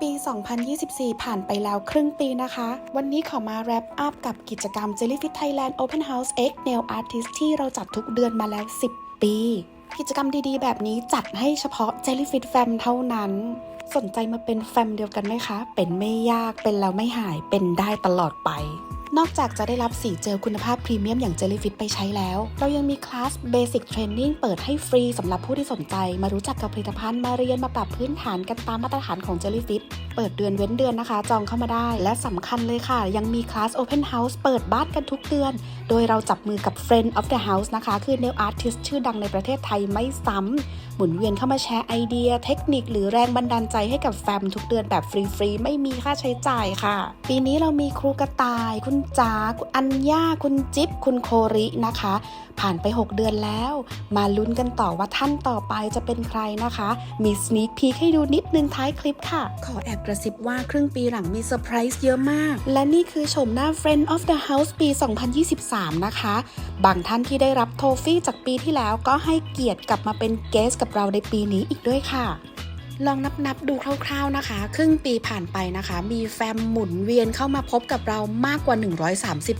ปี 2024 ผ่านไปแล้วครึ่งปีนะคะ วันนี้ขอมาแรปอัพกับกิจกรรม Jellyfish Thailand Open House X Nail Artist ที่เราจัดทุกเดือนมาแล้ว 10 ปี กิจกรรมดีๆ แบบนี้จัดให้เฉพาะ Jellyfish Fam เท่านั้น สนใจมาเป็นแฟมเดียวกันไหมคะ เป็นไม่ยาก เป็นแล้วไม่หาย เป็นได้ตลอดไป นอกจากจะได้รับสีเจลคุณภาพพรีเมียมอย่าง Jellyfish ไปใช้แล้ว เรายังมีคลาส Basic Training เปิดให้ฟรีสำหรับผู้ที่สนใจ มารู้จักกับผลิตภัณฑ์มาเรียนมาปรับพื้นฐานกันตามมาตรฐานของ Jellyfish เปิดเดือนเว้นเดือนนะคะ จองเข้ามาได้ และสำคัญเลยค่ะ ยังมีคลาส Open House เปิดบ้านกันทุกเดือน โดยเราจับมือกับ Friend of the House นะคะ คือ Nail Artist ชื่อดังในประเทศไทยไม่ซ้ำ หมุนเวียนเข้ามาแชร์ไอเดีย เทคนิคหรือแรงบันดาลใจให้กับแฟมทุกเดือนแบบฟรีๆ ไม่มีค่าใช้จ่ายค่ะ ปีนี้เรามีครูกระต่าย คุณจ๋าคุณอัญญาคุณจิ๊บคุณโครินะคะ ผ่านไป 6 เดือนแล้ว มาลุ้นกันต่อว่าท่านต่อไปจะเป็นใครนะคะ มีส n น a พี k ให้ดูนิดนึงท้ายคลิปค่ะ ขอแอบกระซิบว่าครึ่งปีหลังมีเซอร์ไพรส์เยอะมาก และนี่คือชมหน้า Friend of the House ปี 2023 นะคะ บางท่านที่ได้รับโทฟี่จากปีที่แล้วก็ให้เกียรติกลับมาเป็นเกสกับเราในปีนี้อีกด้วยค่ะ ลองนับนับๆดูคร่าวๆนะคะ ครึ่งปีผ่านไปนะคะ มีแฟมหมุนเวียนเข้ามาพบกับเรามากกว่า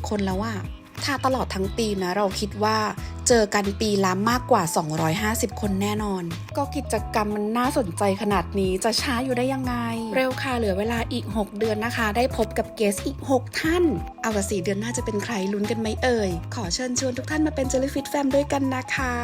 130 คนแล้วอะถ้าตลอดทั้งปีนะเราคิดว่าเจอกันปีละมากกว่า 250 คนแน่นอน ก็กิจกรรมมันน่าสนใจขนาดนี้จะช้าอยู่ได้ยังไง เร็วค่ะเหลือเวลาอีก 6 เดือนนะคะ ได้พบกับเกสอีก 6 ท่าน เอาละสีเดือนหน้าจะเป็นใครลุ้นกันไหมเอ่ย ขอเชิญชวนทุกท่านมาเป็น Jellyfish Fam ด้วยกันนะคะ